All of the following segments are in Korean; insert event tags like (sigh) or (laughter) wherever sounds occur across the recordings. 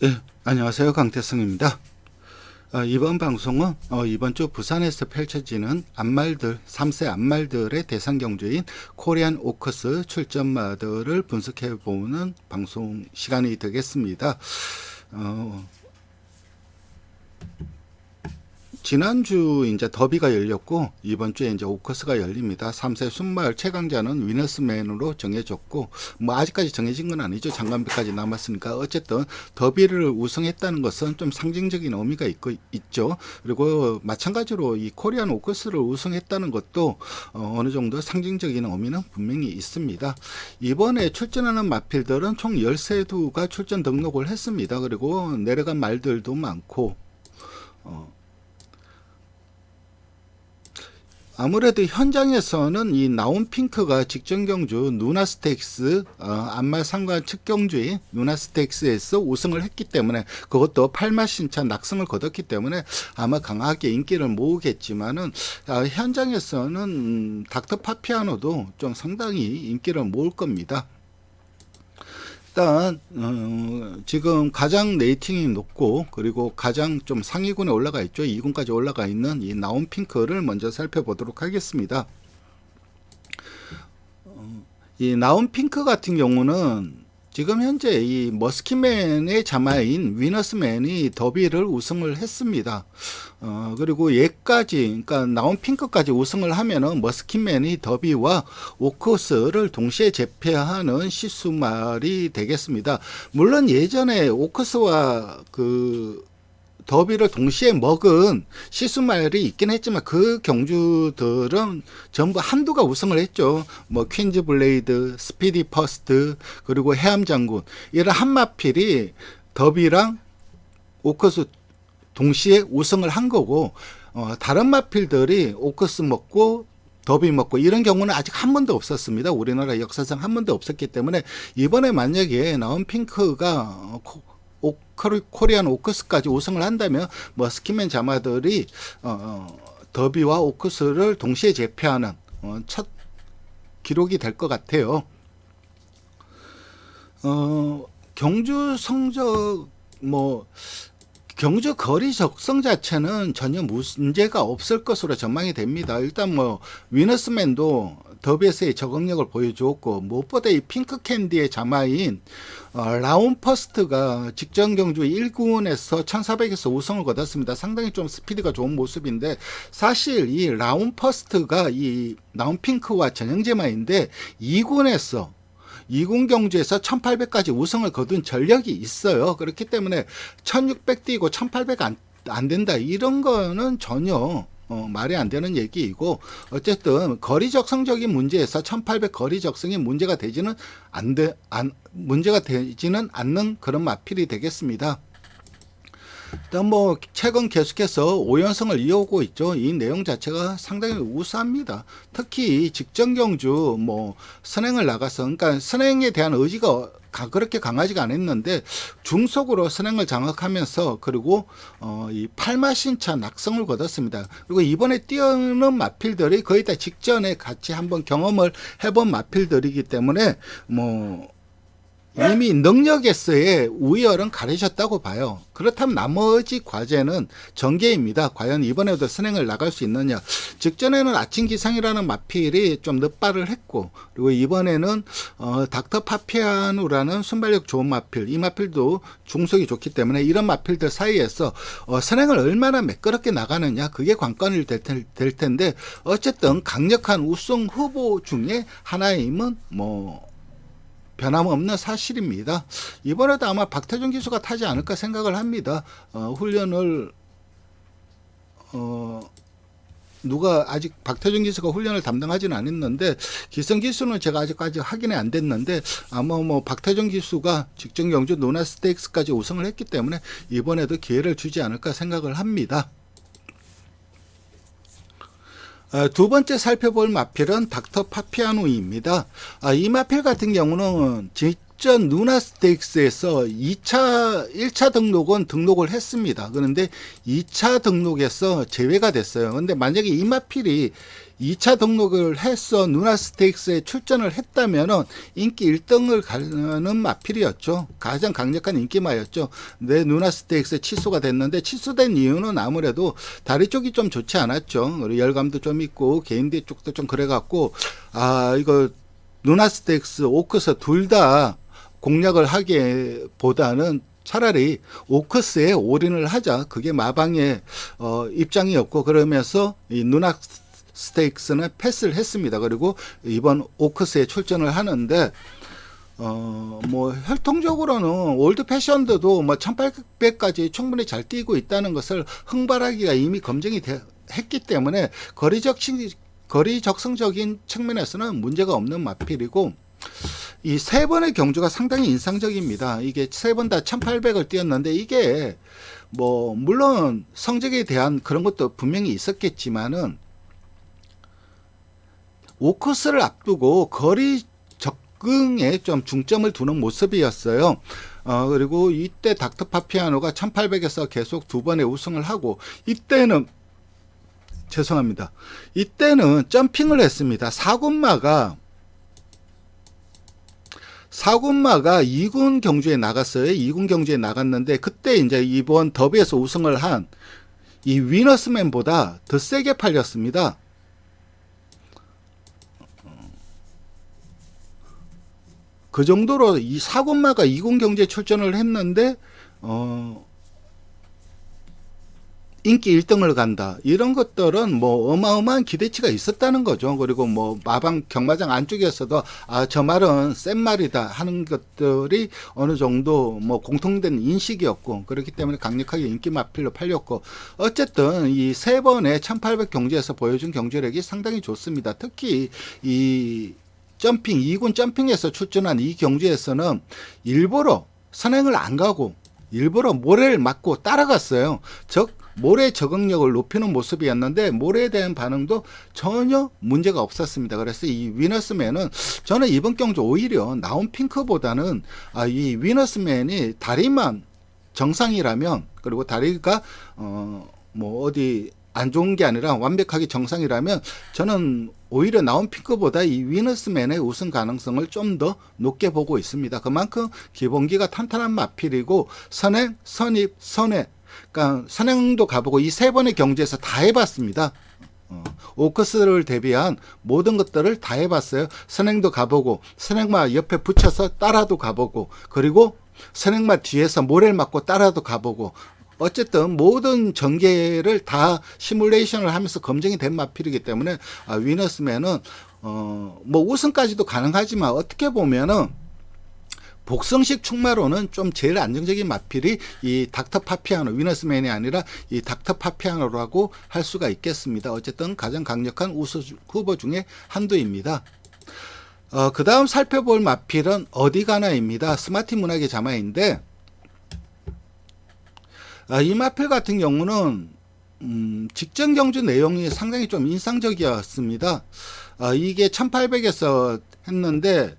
네, 안녕하세요. 강태성입니다. 어, 이번 방송은 어, 이번 주 부산에서 펼쳐지는 안말들, 3세 안말들의 대상 경주인 코리안 오커스 출전마들을 분석해 보는 방송 시간이 되겠습니다. 어, 지난주 이제 더비가 열렸고 이번 주에 이제 오커스가 열립니다. 3세 순마을 최강자는 위너스맨으로 정해졌고 뭐 아직까지 정해진 건 아니죠. 장관비까지 남았으니까 어쨌든 더비를 우승했다는 것은 좀 상징적인 의미가 있고 있죠. 그리고 마찬가지로 이 코리안 오커스를 우승했다는 것도 어, 어느 정도 상징적인 의미는 분명히 있습니다. 이번에 출전하는 마필들은 총 13두가 출전 등록을 했습니다. 그리고 내려간 말들도 많고 어, 아무래도 현장에서는 이 나온 핑크가 직전 경주 누나 스테이크스 어, 안말 상관 측 경주인 누나 스테이크스에서 우승을 했기 때문에 그것도 8마 신차 낙승을 거뒀기 때문에 아마 강하게 인기를 모으겠지만은 아, 현장에서는 음, 닥터 파피아노도 좀 상당히 인기를 모을 겁니다. 일단 어, 지금 가장 레이팅이 높고 그리고 가장 좀 상위군에 올라가 있죠. 2군까지 올라가 있는 이 나온 핑크를 먼저 살펴보도록 하겠습니다. 어, 이 나온 핑크 같은 경우는 지금 현재 이 머스키맨의 자마인 위너스맨이 더비를 우승을 했습니다. 어, 그리고 얘까지, 그러니까 나온 핑크까지 우승을 하면은 머스키맨이 더비와 오커스를 동시에 제패하는 시수말이 되겠습니다. 물론 예전에 오커스와 그 더비를 동시에 먹은 시스말이 있긴 했지만 그 경주들은 전부 한두가 우승을 했죠. 뭐 퀸즈 블레이드, 스피디 퍼스트, 그리고 해암 장군 이런 한마필이 더비랑 오커스 동시에 우승을 한 거고 어, 다른 마필들이 오커스 먹고 더비 먹고 이런 경우는 아직 한 번도 없었습니다. 우리나라 역사상 한 번도 없었기 때문에 이번에 만약에 나온 핑크가 어, 코- 오, 코리- 코리안 오크스까지 우승을 한다면 뭐 스키맨 자마들이 어, 어, 더비와 오크스를 동시에 제패하는 어, 첫 기록이 될 것 같아요. 어, 경주 성적 뭐 경주 거리 적성 자체는 전혀 문제가 없을 것으로 전망이 됩니다. 일단 뭐 위너스맨도 더비에서의 적응력을 보여주었고 무엇보다 이 핑크 캔디의 자마인 어, 라운 퍼스트가 직전 경주 1군에서 1400에서 우승을 거뒀습니다. 상당히 좀 스피드가 좋은 모습인데 사실 이 라운 퍼스트가 이 라운 핑크와 전형제마인데 2군에서 2군 경주에서 1800까지 우승을 거둔 전력이 있어요. 그렇기 때문에 1600 뛰고 1800 안, 안 된다. 이런 거는 전혀 어, 말이 안 되는 얘기이고 어쨌든 거리적 성적인 문제에서 1800 거리 적 성이 문제가 되지는 안 돼, 안, 문제가 되지는 않는 그런 마필이 되겠습니다. 일단 뭐 최근 계속해서 5연승을 이어오고 있죠. 이 내용 자체가 상당히 우수합니다. 특히 직전 경주 뭐 선행을 나가서 그러니까 선행에 대한 의지가 가- 그렇게 강하지가 않았는데 중속으로 선행을 장악하면서 그리고 어, 이 팔마신차 낙성을 거뒀습니다. 그리고 이번에 뛰어는 마필들이 거의 다 직전에 같이 한번 경험을 해본 마필들이기 때문에 뭐 이미 능력에서의 우열은 가리셨다고 봐요. 그렇다면 나머지 과제는 전개입니다. 과연 이번에도 선행을 나갈 수 있느냐. 직전에는 아침 기상이라는 마필이 좀 늦발을 했고, 그리고 이번에는 어, 닥터 파피아누라는 순발력 좋은 마필, 이 마필도 중속이 좋기 때문에 이런 마필들 사이에서 어, 선행을 얼마나 매끄럽게 나가느냐, 그게 관건이 될, 텐- 될 텐데, 어쨌든 강력한 우승 후보 중에 하나임은 뭐 변함없는 사실입니다. 이번에도 아마 박태준 기수가 타지 않을까 생각을 합니다. 어, 훈련을 어, 누가 아직 박태준 기수가 훈련을 담당하지는 않았는데 기성 기수는 제가 아직까지 확인이 안 됐는데 아마 뭐 박태준 기수가 직전 경주 노나 스테이크스까지 우승을 했기 때문에 이번에도 기회를 주지 않을까 생각을 합니다. 어, 두 번째 살펴볼 마필은 닥터 파피아노입니다. 아, 이 마필 같은 경우는 지- 앞전 누나 스테이크스에서 2차, 1차 등록은 등록을 했습니다. 그런데 2차 등록에서 제외가 됐어요. 근데 만약에 이 마필이 2차 등록을 해서 누나 스테이크스에 출전을 했다면은 인기 1등을 가는 마필이었죠. 가장 강력한 인기마였죠. 내 누나 스테이크스 취소가 됐는데 취소된 이유는 아무래도 다리 쪽이 좀 좋지 않았죠. 그리고 열감도 좀 있고 개인대 쪽도 좀 그래갖고 아 이거 누나 스테이크스 오크스 둘다 공략을 하기보다는 차라리 오크스에 올인을 하자. 그게 마방의 어, 입장이었고 그러면서 이 누나 스테이크스는 패스를 했습니다. 그리고 이번 오크스에 출전을 하는데 어, 뭐, 혈통적으로는 올드 패션드도 뭐 1800까지 충분히 잘 뛰고 있다는 것을 흥발하기가 이미 검증이 되, 했기 때문에 거리적, 신- 거리 적성적인 측면에서는 문제가 없는 마필이고, 이 세 번의 경주가 상당히 인상적입니다. 이게 세 번 다 1800을 뛰었는데 이게 뭐, 물론 성적에 대한 그런 것도 분명히 있었겠지만은, 오크스를 앞두고 거리 적응에 좀 중점을 두는 모습이었어요. 어, 그리고 이때 닥터 파피아노가 1800에서 계속 두 번의 우승을 하고, 이때는, 죄송합니다. 이때는 점핑을 했습니다. 사군마가, 사군마가 2군 경주에 나갔어요. 2군 경주에 나갔는데, 그때 이제 이번 더비에서 우승을 한 이 위너스맨보다 더 세게 팔렸습니다. 그 정도로 이 사군마가 이군 경제 출전을 했는데 어 인기 1등을 간다. 이런 것들은 뭐 어마어마한 기대치가 있었다는 거죠. 그리고 뭐 마방 경마장 안쪽에서도 아 저 말은 센 말이다 하는 것들이 어느 정도 뭐 공통된 인식이었고 그렇기 때문에 강력하게 인기 마필로 팔렸고 어쨌든 이 세 번의 1800 경주에서 보여준 경주력이 상당히 좋습니다. 특히 이 점핑 2군 점핑에서 출전한 이 경주에서는 일부러 선행을 안 가고 일부러 모래를 맞고 따라갔어요. 즉 모래 적응력을 높이는 모습이었는데 모래에 대한 반응도 전혀 문제가 없었습니다. 그래서 이 위너스맨은 저는 이번 경주 오히려 나온 핑크보다는 아, 이 위너스맨이 다리만 정상이라면 그리고 다리가 어 뭐 어디 안 좋은 게 아니라 완벽하게 정상이라면 저는 오히려 나온 핑크보다 이 위너스맨의 우승 가능성을 좀 더 높게 보고 있습니다. 그만큼 기본기가 탄탄한 마필이고 선행, 선입, 선회 그러니까 선행도 가보고 이 세 번의 경주에서 다 해봤습니다. 어, 오크스를 대비한 모든 것들을 다 해봤어요. 선행도 가보고 선행마 옆에 붙여서 따라도 가보고 그리고 선행마 뒤에서 모래를 맞고 따라도 가보고 어쨌든 모든 전개를 다 시뮬레이션을 하면서 검증이 된 마필이기 때문에 아, 위너스맨은 어, 뭐 우승까지도 가능하지만 어떻게 보면은 복성식 충마로는 좀 제일 안정적인 마필이 이 닥터 파피아노 위너스맨이 아니라 이 닥터 파피아노라고 할 수가 있겠습니다. 어쨌든 가장 강력한 우수 후보 중에 한두입니다. 어, 그 다음 살펴볼 마필은 어디 가나입니다. 스마트 문학의 자마인데 아, 이 마필 같은 경우는 음, 직전 경주 내용이 상당히 좀 인상적이었습니다. 아, 이게 1800에서 했는데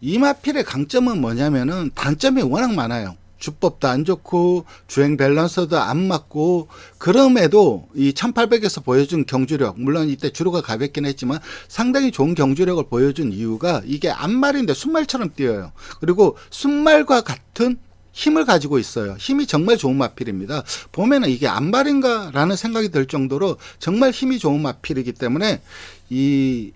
이 마필의 강점은 뭐냐면은 단점이 워낙 많아요. 주법도 안 좋고 주행 밸런스도 안 맞고 그럼에도 이 1800에서 보여준 경주력 물론 이때 주로가 가볍긴 했지만 상당히 좋은 경주력을 보여준 이유가 이게 앞말인데 순말처럼 뛰어요. 그리고 순말과 같은 힘을 가지고 있어요. 힘이 정말 좋은 마필입니다. 보면은 이게 안말인가 라는 생각이 들 정도로 정말 힘이 좋은 마필이기 때문에 이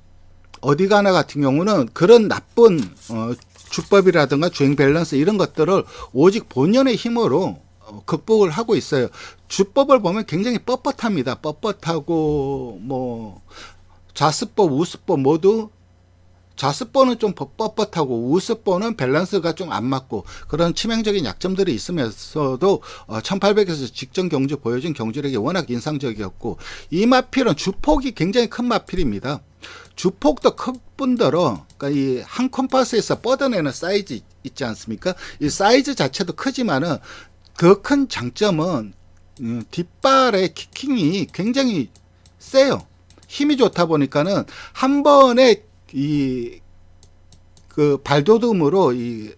어디 가나 같은 경우는 그런 나쁜 어, 주법이라든가 주행 밸런스 이런 것들을 오직 본연의 힘으로 어, 극복을 하고 있어요. 주법을 보면 굉장히 뻣뻣합니다. 뻣뻣하고 뭐 좌스법, 우스법 모두 좌스법은 좀 뻣뻣하고 우스법은 밸런스가 좀 안 맞고 그런 치명적인 약점들이 있으면서도 어, 1800에서 직전 경주 보여준 경주력이 워낙 인상적이었고 이 마필은 주폭이 굉장히 큰 마필입니다. 주폭도 큰 뿐더러 그러니까 이 한 컴파스에서 뻗어내는 사이즈 있지 않습니까? 이 사이즈 자체도 크지만은 더 큰 장점은 음, 뒷발의 키킹이 굉장히 세요. 힘이 좋다 보니까는 한 번에 이 그 발돋움으로 이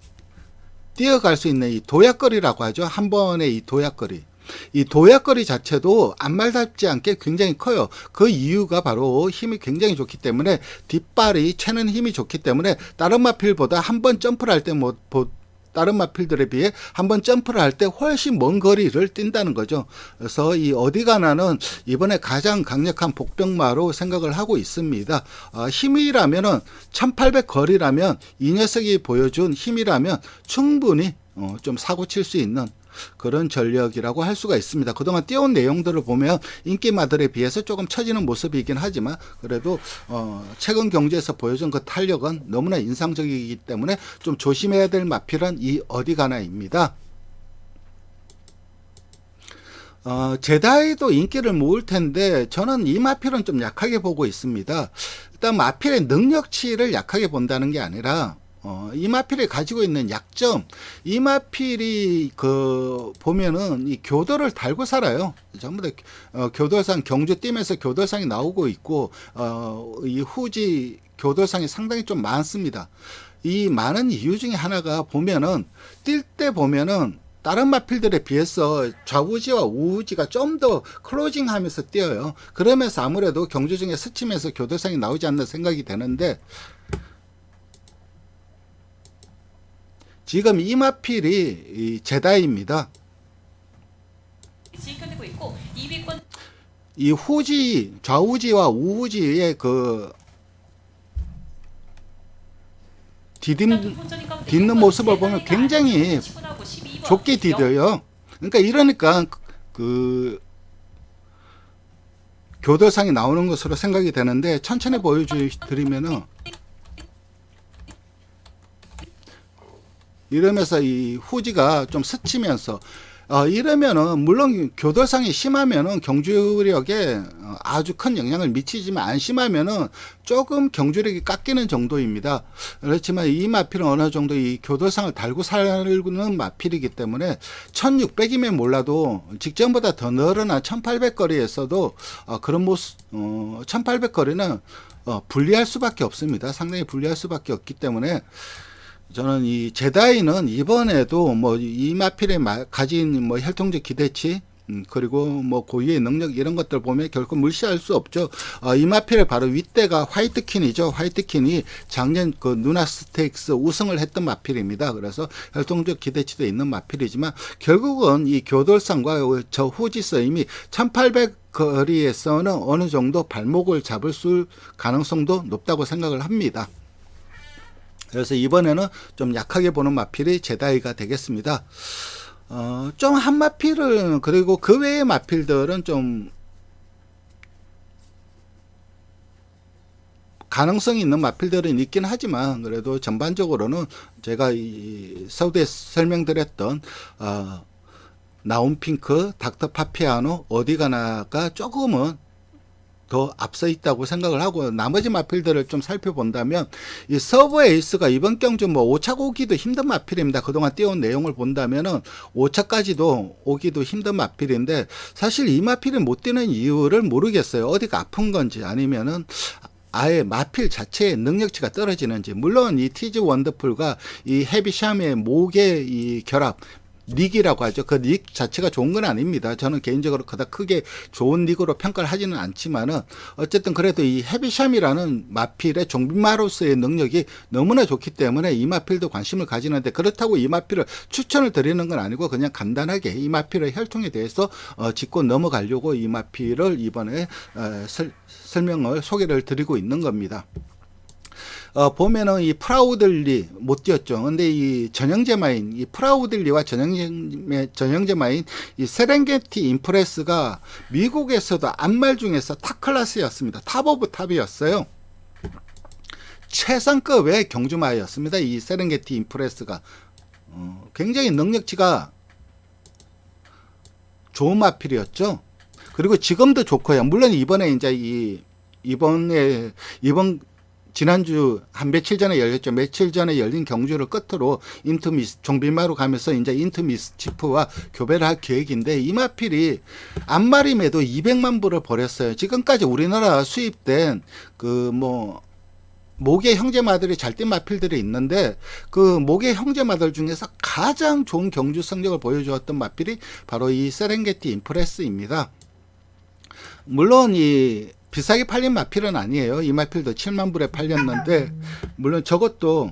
뛰어갈 수 있는 이 도약거리라고 하죠. 한 번의 이 도약거리. 이 도약거리 자체도 안말답지 않게 굉장히 커요. 그 이유가 바로 힘이 굉장히 좋기 때문에 뒷발이 채는 힘이 좋기 때문에 다른 마필보다 한 번 점프를 할 때 뭐 다른 마필들에 비해 한번 점프를 할 때 훨씬 먼 거리를 뛴다는 거죠. 그래서 이 어디가나는 이번에 가장 강력한 복병마로 생각을 하고 있습니다. 어, 힘이라면은 1800 거리라면 이 녀석이 보여준 힘이라면 충분히 어, 좀 사고 칠 수 있는 그런 전력이라고 할 수가 있습니다. 그동안 띄운 내용들을 보면 인기 마들에 비해서 조금 처지는 모습이긴 하지만 그래도 어, 최근 경제에서 보여준 그 탄력은 너무나 인상적이기 때문에 좀 조심해야 될 마필은 이 어디 가나입니다. 어, 제다이도 인기를 모을 텐데 저는 이 마필은 좀 약하게 보고 있습니다. 일단 마필의 능력치를 약하게 본다는 게 아니라 어, 이마필이 가지고 있는 약점, 이마필이 그 보면은 이 교도를 달고 살아요. 전부 다 어, 교도상 경주 뛰면서 교도상이 나오고 있고 어, 이 후지 교도상이 상당히 좀 많습니다. 이 많은 이유 중에 하나가 보면은 뛸 때 보면은 다른 마필들에 비해서 좌우지와 우우지가 좀 더 클로징 하면서 뛰어요. 그러면서 아무래도 경주 중에 스치면서 교도상이 나오지 않나 생각이 되는데 지금 이마필이 이 제다입니다. 지켜내고 있고 2위권 이 후지 좌우지와 우우지의 그 디딤 딛는 모습을 보면 굉장히 좁게 디뎌요. 그러니까 이러니까 그 교도상이 나오는 것으로 생각이 되는데 천천히 보여드리면은 이러면서 이 후지가 좀 스치면서 어, 이러면은 물론 교도상이 심하면은 경주력에 어, 아주 큰 영향을 미치지만 안 심하면은 조금 경주력이 깎이는 정도입니다. 그렇지만 이 마필은 어느 정도 이 교도상을 달고 살는 마필이기 때문에 1600이면 몰라도 직전보다 더 늘어난 1800 거리에서도 어, 그런 모습 어, 1800 거리는 어, 불리할 수밖에 없습니다. 상당히 불리할 수밖에 없기 때문에 저는 이 제다이는 이번에도 뭐 이마필에 가진 뭐 혈통적 기대치 음, 그리고 뭐 고유의 능력 이런 것들 보면 결코 무시할 수 없죠. 어, 이마필의 바로 윗대가 화이트킨이죠. 화이트킨이 작년 그 누나 스테이크스 우승을 했던 마필입니다. 그래서 혈통적 기대치도 있는 마필이지만 결국은 이 교돌상과 저 후지서 이미 1800 거리에서는 어느 정도 발목을 잡을 수 가능성도 높다고 생각을 합니다. 그래서 이번에는 좀 약하게 보는 마필이 제다이가 되겠습니다. 어, 좀 한 마필은 그리고 그 외의 마필들은 좀 가능성이 있는 마필들은 있긴 하지만 그래도 전반적으로는 제가 이 서두에 설명드렸던 어, 나온 핑크, 닥터 파피아노, 어디 가나가 조금은 더 앞서 있다고 생각을 하고 나머지 마필들을 좀 살펴본다면 이 서브 에이스가 이번 경주 뭐 5차 오기도 힘든 마필입니다. 그동안 띄운 내용을 본다면은 5차까지도 오기도 힘든 마필인데 사실 이 마필이 못 뛰는 이유를 모르겠어요. 어디가 아픈 건지 아니면은 아예 마필 자체의 능력치가 떨어지는지 물론 이 티즈 원더풀과 이 헤비샴의 목의 이 결합 닉이라고 하죠. 그 닉 자체가 좋은 건 아닙니다. 저는 개인적으로 그닥 크게 좋은 닉으로 평가를 하지는 않지만은 어쨌든 그래도 이 헤비샴이라는 마필의 종빈마로서의 능력이 너무나 좋기 때문에 이 마필도 관심을 가지는데 그렇다고 이 마필을 추천을 드리는 건 아니고 그냥 간단하게 이 마필의 혈통에 대해서 어, 짚고 넘어가려고 이 마필을 이번에 어, 설, 설명을 소개를 드리고 있는 겁니다. 어, 보면은 이 프라우들리 못 뛰었죠. 근데 이 전형제 마인, 이 프라우들리와 전형제, 전형제 마인, 이 세렝게티 인프레스가 미국에서도 안말 중에서 탑 클래스였습니다. 탑 오브 탑이었어요. 최상급의 경주마였습니다. 이 세렝게티 인프레스가. 어, 굉장히 능력치가 좋은 마필이었죠. 그리고 지금도 좋고요. 물론 이번에 이제 이 이번에 이번 지난주 한 며칠 전에 열렸죠. 며칠 전에 열린 경주를 끝으로 인트미스 종빌마로 가면서 이제 인트미스 치프와 교배를 할 계획인데 이마필이 안마림에도 200만 불을 벌였어요. 지금까지 우리나라 수입된 그뭐 모계 형제마들이 잘 뛴 마필들이 있는데 그 모계 형제마들 중에서 가장 좋은 경주 성적을 보여주었던 마필이 바로 이 세렝게티 임프레스입니다. 물론 이 비싸게 팔린 마필은 아니에요. 이 마필도 7만 불에 팔렸는데 (laughs) 물론 저것도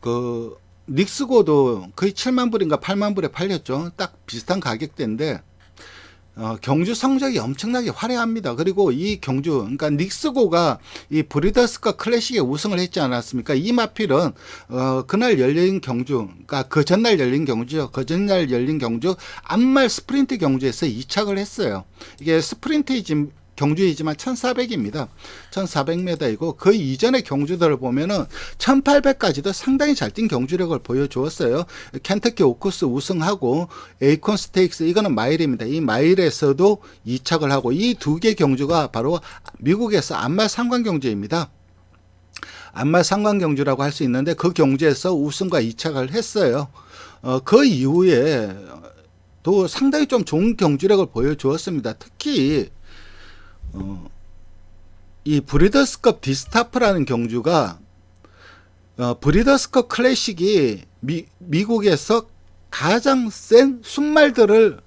그 닉스고도 거의 7만 불인가 8만 불에 팔렸죠. 딱 비슷한 가격대인데 어, 경주 성적이 엄청나게 화려합니다. 그리고 이 경주, 그러니까 닉스고가 이 브리더스컵 클래식에 우승을 했지 않았습니까? 이 마필은 어, 그날 열린 경주, 그러니까 그 전날 열린 경주죠. 그 전날 열린 경주 암말 스프린트 경주에서 2착을 했어요. 이게 스프린트 경주이지만 1400입니다. 1400m이고 그 이전의 경주들을 보면은 1800까지도 상당히 잘 뛴 경주력을 보여주었어요. 켄터키 오크스 우승하고 에이콘 스테이크스 이거는 마일입니다. 이 마일에서도 2착을 하고 이 두 개 경주가 바로 미국에서 안말 상관 경주입니다. 안말 상관 경주라고 할 수 있는데 그 경주에서 우승과 2착을 했어요. 어, 그 이후에 또 상당히 좀 좋은 경주력을 보여주었습니다. 특히 어, 이 브리더스컵 디스타프라는 경주가 어, 브리더스컵 클래식이 미, 미국에서 가장 센 순말들을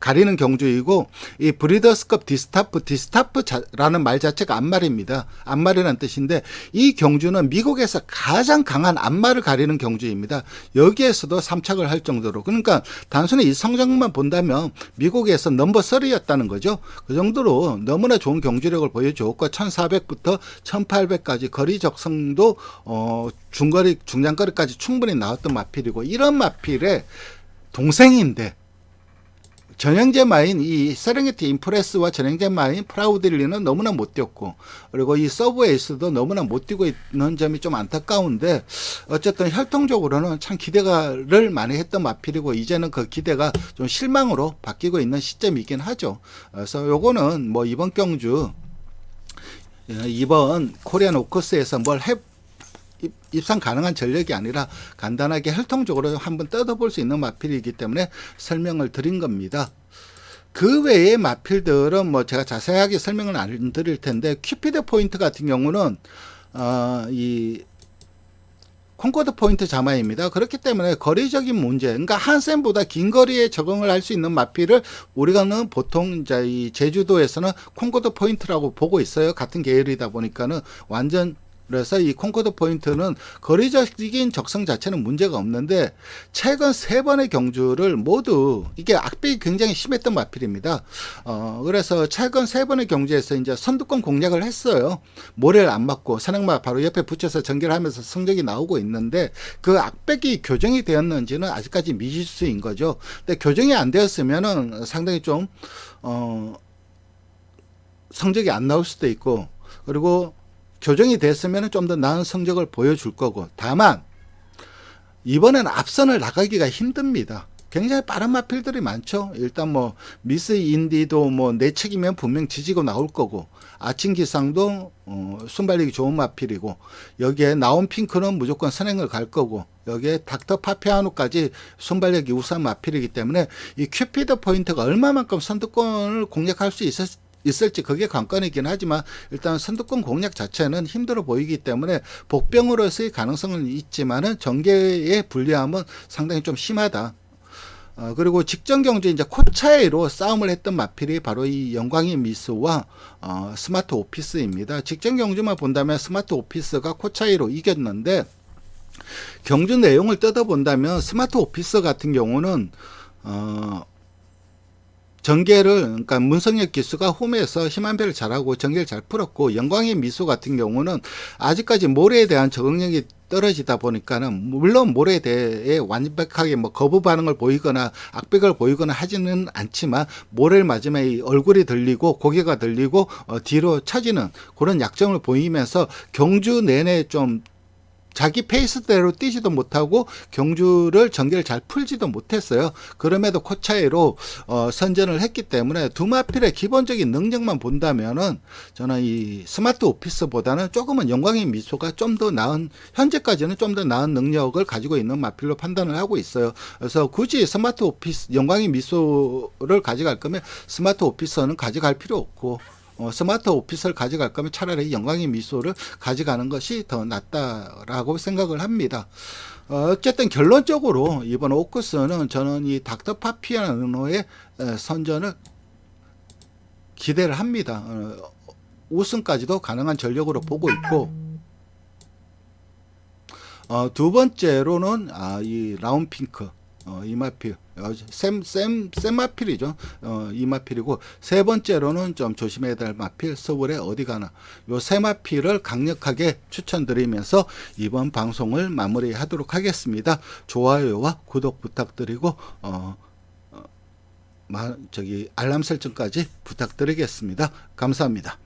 가리는 경주이고 이 브리더스컵 디스타프 디스타프라는 말 자체가 안말입니다. 안말이라는 뜻인데 이 경주는 미국에서 가장 강한 안말을 가리는 경주입니다. 여기에서도 3착을 할 정도로 그러니까 단순히 이 성적만 본다면 미국에서 넘버 3였다는 거죠. 그 정도로 너무나 좋은 경주력을 보여주었고 1400부터 1800까지 거리 적성도 어 중거리 중장거리까지 충분히 나왔던 마필이고 이런 마필의 동생인데 전형제 마인 이 세렝게티 인프레스와 전형제 마인 프라우딜리는 너무나 못 뛰었고 그리고 이 서브 에이스도 너무나 못 뛰고 있는 점이 좀 안타까운데 어쨌든 혈통적으로는 참 기대가를 많이 했던 마필이고 이제는 그 기대가 좀 실망으로 바뀌고 있는 시점이긴 하죠. 그래서 요거는 뭐 이번 경주 예, 이번 코리안 오커스에서 뭘 해, 입상 가능한 전력이 아니라 간단하게 혈통적으로 한번 뜯어볼 수 있는 마필이기 때문에 설명을 드린 겁니다. 그 외의 마필들은 뭐 제가 자세하게 설명을 안 드릴 텐데 큐피드 포인트 같은 경우는 어이 콩코드 포인트 자마입니다. 그렇기 때문에 거리적인 문제, 그러니까 한센보다 긴 거리에 적응을 할 수 있는 마필을 우리가는 보통 이제 이 제주도에서는 콩코드 포인트라고 보고 있어요. 같은 계열이다 보니까는 완전 그래서 이 콩코드 포인트는 거리적인 적성 자체는 문제가 없는데 최근 세 번의 경주를 모두 이게 악백이 굉장히 심했던 마필입니다. 어, 그래서 최근 세 번의 경주에서 이제 선두권 공략을 했어요. 모래를 안 맞고 산악마 바로 옆에 붙여서 전결하면서 성적이 나오고 있는데 그 악백이 교정이 되었는지는 아직까지 미지수인 거죠. 근데 교정이 안 되었으면은 상당히 좀 어, 성적이 안 나올 수도 있고 그리고 교정이 됐으면 좀 더 나은 성적을 보여줄 거고 다만 이번엔 앞선을 나가기가 힘듭니다. 굉장히 빠른 마필들이 많죠. 일단 뭐 미스 인디도 뭐 내 책이면 분명 지지고 나올 거고 아침 기상도 어, 순발력이 좋은 마필이고 여기에 나온 핑크는 무조건 선행을 갈 거고 여기에 닥터 파피아노까지 순발력이 우수한 마필이기 때문에 이 큐피드 포인트가 얼마만큼 선두권을 공략할 수 있었 있을지 그게 관건이긴 하지만 일단 선두권 공략 자체는 힘들어 보이기 때문에 복병으로서의 가능성은 있지만은 전개의 불리함은 상당히 좀 심하다. 어, 그리고 직전 경주 이제 코차이로 싸움을 했던 마필이 바로 이 영광의 미스와 어, 스마트 오피스입니다. 직전 경주만 본다면 스마트 오피스가 코차이로 이겼는데 경주 내용을 뜯어본다면 스마트 오피스 같은 경우는 어, 전개를 그러니까 문성혁 기수가 홈에서 힘한배를 잘하고 전개를 잘 풀었고 영광의 미소 같은 경우는 아직까지 모래에 대한 적응력이 떨어지다 보니까는 물론 모래에 대해 완벽하게 뭐 거부 반응을 보이거나 악백을 보이거나 하지는 않지만 모래를 맞으면 얼굴이 들리고 고개가 들리고 어, 뒤로 처지는 그런 약점을 보이면서 경주 내내 좀 자기 페이스대로 뛰지도 못하고 경주를 전개를 잘 풀지도 못했어요. 그럼에도 코차이로 어, 선전을 했기 때문에 두마필의 기본적인 능력만 본다면은 저는 이 스마트 오피스보다는 조금은 영광의 미소가 좀 더 나은 현재까지는 좀 더 나은 능력을 가지고 있는 마필로 판단을 하고 있어요. 그래서 굳이 스마트 오피스 영광의 미소를 가져갈 거면 스마트 오피스는 가져갈 필요 없고 어, 스마트 오피스를 가져갈 거면 차라리 영광의 미소를 가져가는 것이 더 낫다라고 생각을 합니다. 어, 어쨌든 결론적으로 이번 오크스는 저는 이 닥터 파피아노의 에, 선전을 기대를 합니다. 어, 우승까지도 가능한 전력으로 보고 있고 어, 두 번째로는 아, 이 라운핑크 어, 이마필 어, 샘, 샘, 샘마필이죠. 어, 이마필이고 세 번째로는 좀 조심해야 될 마필 서울에 어디 가나 요 세 마필을 강력하게 추천드리면서 이번 방송을 마무리 하도록 하겠습니다. 좋아요와 구독 부탁드리고 어, 어, 마, 저기 알람 설정까지 부탁드리겠습니다. 감사합니다.